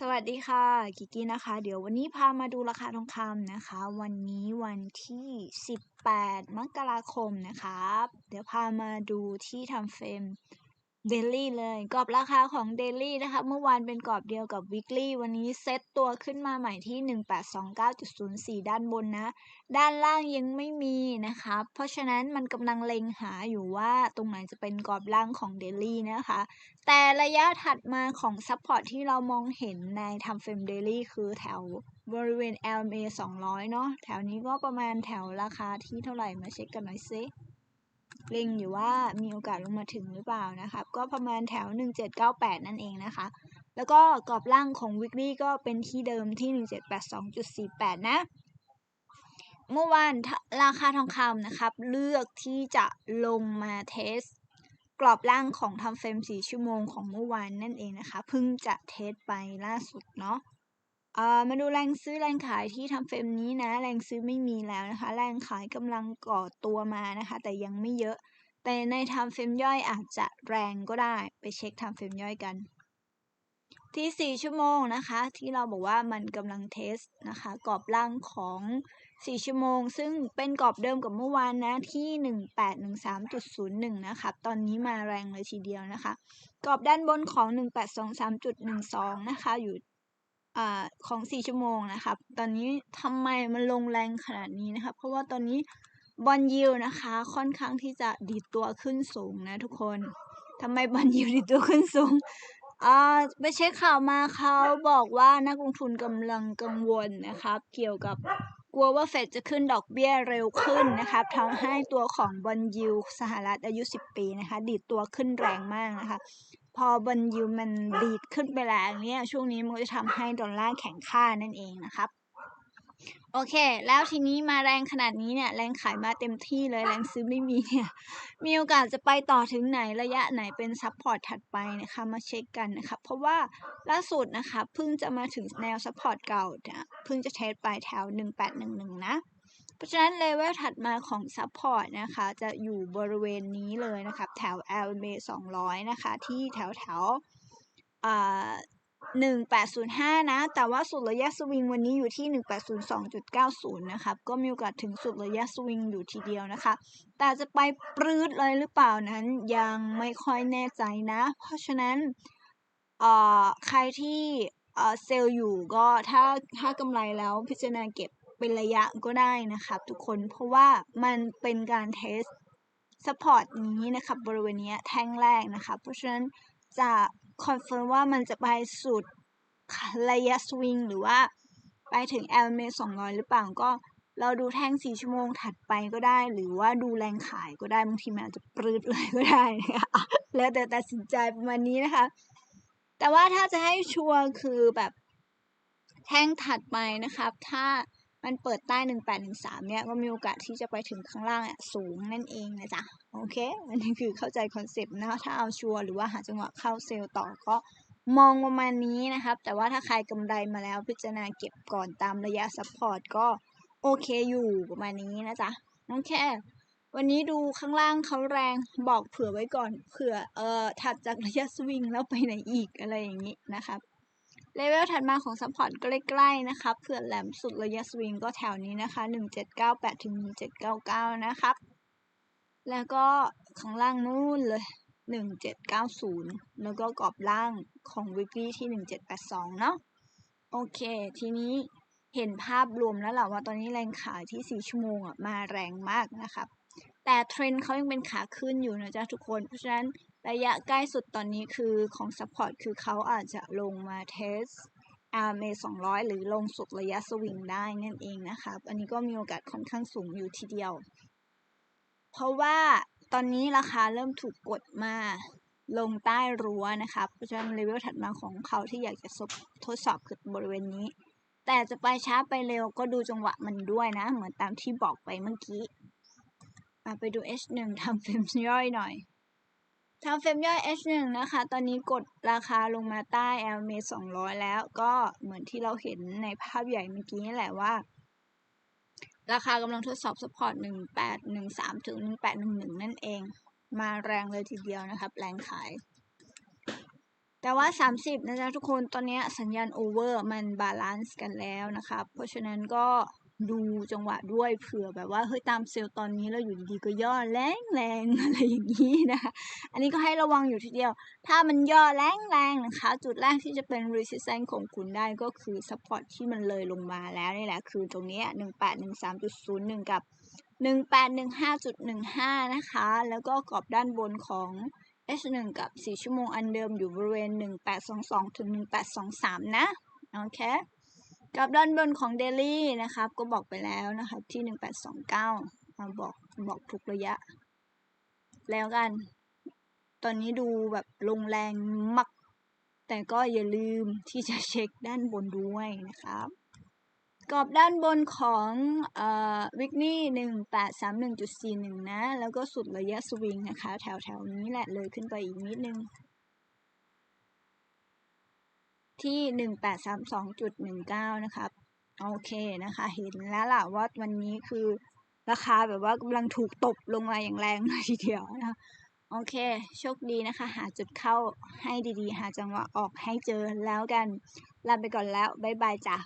สวัสดีค่ะ กิกกี้นะคะ เดี๋ยววันนี้พามาดูราคาทองคำนะคะ วันนี้วันที่ 18 มกราคมนะคะ เดี๋ยวพามาดูที่ทำเฟรม เดลี่เลยกรอบราคาของเดลี่นะคะ เมื่อวานเป็นกรอบเดียวกับวิกฤตวันนี้เซตตัวขึ้นมาใหม่ที่ 1829.04 ด้านบนนะ ด้านล่างยังไม่มีนะคะ เพราะฉะนั้นมันกำลังเล็งหาอยู่ว่าตรงไหนจะเป็นกรอบล่างของเดลี่นะคะ แต่ระยะถัดมาของซัพพอร์ตที่เรามองเห็นในทำเฟรมเดลี่คือแถวบริเวณ LMA 200 เนาะแถวนี้ก็ประมาณแถวราคาที่เท่าไหร่มาเช็คกันหน่อยซิ เล็งอยู่ว่ามีโอกาสลงมาถึงหรือเปล่านะครับ ก็ประมาณแถว 1798 นั่นเองนะคะ แล้วก็กรอบล่างของ weekly ก็เป็นที่เดิมที่ 1782.48 นะเมื่อวานราคาทองคำนะครับ เลือกที่จะลงมาเทส กรอบล่างของทำเฟรม4ชั่วโมงของเมื่อวานนั่นเองนะคะเพิ่งจะเทสไปล่าสุดเนาะ มาดูแรงซื้อแรงขายที่ทำเฟรมนี้นะ แรงซื้อไม่มีแล้วนะคะ แรงขายกำลังก่อตัวมานะคะ แต่ยังไม่เยอะ แต่ในทำเฟรมย่อยอาจจะแรงก็ได้ไปเช็คทำเฟรมย่อยกันที่ 4 ชั่วโมงนะคะ ที่เราบอกว่ามันกำลังเทสนะคะ กรอบล่างของ 4 ชั่วโมง ซึ่งเป็นกรอบเดิมกับเมื่อวานนะที่ 1813.01 นะคะ ตอนนี้มาแรงเลยทีเดียวนะคะ กรอบด้านบนของ 1823.12 นะคะ อยู่ อ่าของ 4 ชั่วโมงนะครับ ตอนนี้ทำไมมันลงแรงขนาดนี้นะคะเพราะว่าตอนนี้บอลยิวนะคะ ค่อนข้างที่จะดีดตัวขึ้นสูงนะทุกคนทำไมบอลยิวดีดตัวขึ้นสูงอ่าไปเช็คข่าวมาเขาบอกว่านักลงทุนกำลังกังวลนะครับ เกี่ยวกับกลัวว่าเฟดจะขึ้นดอกเบี้ยเร็วขึ้นนะครับทำให้ตัวของบอลยิวสหรัฐอายุ 10 ปีนะคะ ดีดตัวขึ้นแรงมากนะคะ พอบอลยูมันดีดขึ้นไปแล้วเนี่ยช่วงนี้มันจะทำให้ดอลลาร์แข็งค่านั่นเองนะครับ โอเค แล้วทีนี้มาแรงขนาดนี้เนี่ย แรงขายมาเต็มที่เลยแรงซื้อไม่มีเนี่ย มีโอกาสจะไปต่อถึงไหนระยะไหนเป็นซับพอร์ตถัดไปนะคะมาเช็คกันนะคะเพราะว่าล่าสุดนะคะเพิ่งจะมาถึงแนวซับพอร์ตเก่าเพิ่งจะเทสไปแถว 1811 นะ ราะฉะนั้นเลเวลถัดมาของ Support นะคะ จะอยู่บริเวณนี้เลยนะครับ แถว LMA 200 นะคะ ที่แถวแถวอ่า1805 นะ แต่ว่าสุดระยะสวิงวันนี้อยู่ที่ 1802.90 นะครับ ก็มีโอกาสถึงสุดระยะสวิงอยู่ทีเดียวนะคะ แต่จะไปปรื้ดเลยหรือเปล่านั้นยังไม่ค่อยแน่ใจนะ เพราะฉะนั้นใครที่เซลล์อยู่ก็ถ้าถ้ากำไรแล้วพิจารณาเก็บ เป็นระยะก็ได้นะครับทุกคนเพราะว่ามันเป็นการเทสสปอร์ตนี้นะครับบริเวณนี้แท่งแรกนะครับเพราะฉะนั้นจะคอนเฟิร์มว่ามันจะไปสุดระยะสวิงหรือว่าไปถึง l m 200หรือเปล่าก็เราดูแท่ง4ชั่วโมงถัดไปก็ได้ หรือว่าดูแรงขายก็ได้บางทีมันอาจจะปรืดเลยก็ได้นะคะแล้วแต่ตัดสินใจประมาณนี้นะคะ แต่ว่าถ้าจะให้ชัวร์คือแบบแท่งถัดไปนะครับ ถ้า มันเปิดใต้ 1813เนี่ย ก็มีโอกาสที่จะไปถึงข้างล่างอะสูงนั่นเองนะจ๊ะ โอเค อันนี้คือเข้าใจคอนเซปต์นะ ถ้าเอาชัวร์หรือว่าหาจังหวะเข้าเซลล์ต่อก็มองประมาณนี้นะครับ แต่ว่าถ้าใครกำไรมาแล้วพิจารณาเก็บก่อนตามระยะซัพพอร์ตก็โอเคอยู่ประมาณนี้นะจ๊ะโอเควันนี้ดูข้างล่างเขาแรงบอกเผื่อไว้ก่อนเผื่อเอ่อถัดจากระยะสวิงแล้วไปไหนอีกอะไรอย่างนี้นะครับ เลเวลถัดมาของซัพพอร์ตใกล้ๆนะครับเผื่อแหลมสุดระยะสวิงก็แถวนี้นะคะ 1798ถึง1799 นะครับ แล้วก็ข้างล่างนู่นเลย 1790 แล้วก็กรอบล่างของ weekly ที่ 1782 เนาะโอเค ทีนี้เห็นภาพรวมแล้วแหละว่าตอนนี้แรงขายที่ 4 ชั่วโมงอะมาแรงมากนะครับ แต่เทรนด์เขายังเป็นขาขึ้นอยู่นะจ๊ะทุกคน เพราะฉะนั้น ระยะใกล้สุดตอนนี้คือของ Support คือเขาอาจจะลงมาเทส RMA 200หรือลงสุดระยะสวิงได้นั่นเองนะครับ อันนี้ก็มีโอกาสค่อนข้างสูงอยู่ทีเดียว เพราะว่าตอนนี้ราคาเริ่มถูกกดมาลงใต้รั้วนะครับ เพราะฉะนั้นเลเวลถัดมาของเขาที่อยากจะทดสอบคือบริเวณนี้ แต่จะไปช้าไปเร็วก็ดูจังหวะมันด้วยนะ เหมือนตามที่บอกไปเมื่อกี้ไปดู H1 ทำฟิล์มย่อยหน่อย ทางเฟรมย่อย H1 นะคะ ตอนนี้กดราคาลงมาใต้ LMA 200 แล้วก็เหมือนที่เราเห็นในภาพใหญ่เมื่อกี้นี่แหละว่า ราคากำลังทดสอบสปอร์ต 1813 ถึง 1811 นั่นเอง มาแรงเลยทีเดียวนะครับ แรงขาย แต่ว่า 30 นะจ๊ะทุกคน ตอนนี้สัญญาณโอเวอร์มันบาลานซ์กันแล้วนะครับ เพราะฉะนั้นก็ ดูจังหวะด้วยเผื่อแบบว่าเฮ้ยตามเซลล์ตอนนี้แล้วอยู่ดีๆก็ย่อแรงแรงๆอะไรอย่างนี้นะคะ อันนี้ก็ให้ระวังอยู่ทีเดียว ถ้ามันย่อแรงแรงๆนะคะ จุดแรกที่จะเป็น resistance ของคุณได้ก็คือ support ที่มันเลยลงมาแล้วนี่แหละคือตรงนี้ 1813.01 กับ 1815.15 นะคะ แล้วก็กรอบด้านบนของ H1 กับ 4 ชั่วโมงอันเดิมอยู่บริเวณ 1822ถึง1823 นะ โอเค กับด้านบนของเดลี่นะครับ ก็บอกไปแล้วนะครับ ที่ 1829มาบอกบอกทุกระยะ แล้วกัน ตอนนี้ดูแบบลงแรงมักแต่ก็อย่าลืมที่จะเช็คด้านบนด้วยนะครับกรอบด้านบนของวิกนี่หนึ่งแปดสามหนึ่งจุดสี่หนึ่งนะ แล้วก็สุดระยะสวิงนะคะ แถวแถวนี้แหละเลยขึ้นไปอีกนิดนึง ที่หนึ่งแปดสามสองจุดหนึ่งเก้านะครับ โอเคนะคะ เห็นแล้วล่ะว่าวันนี้คือราคาแบบว่ากำลังถูกตบลงมาอย่างแรงเลยทีเดียวนะโอเค โชคดีนะคะ หาจุดเข้าให้ดีๆ หาจังหวะออกให้เจอแล้วกัน ลาไปก่อนแล้ว บ๊ายบายจ้ะ